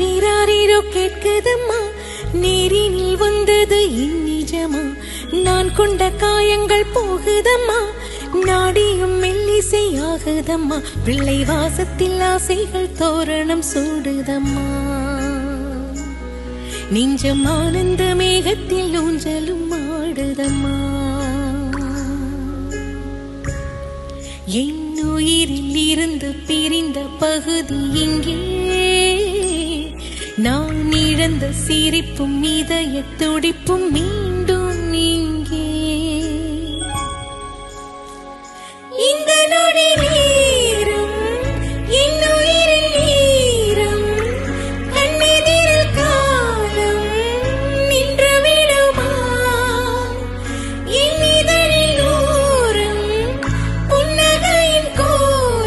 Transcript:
கேட்குதம்மா? நேரினில் வந்தது இந்நிஜமா நான் கொண்ட காயங்கள் போகுதம்மா? நாடியும் மெல்லிசை ஆகுதம்மா பிள்ளை வாசத்தில் ஆசைகள் தோரணம் சூடுதம்மா. நெஞ்சம் ஆனந்த மேகத்தில் ஊஞ்சலும் ஆடுதம்மா. என் உயிரில் இருந்து பிரிந்த பகுதி இங்கே நான் இழந்த சிரிப்பும் இதய துடிப்பும் மீ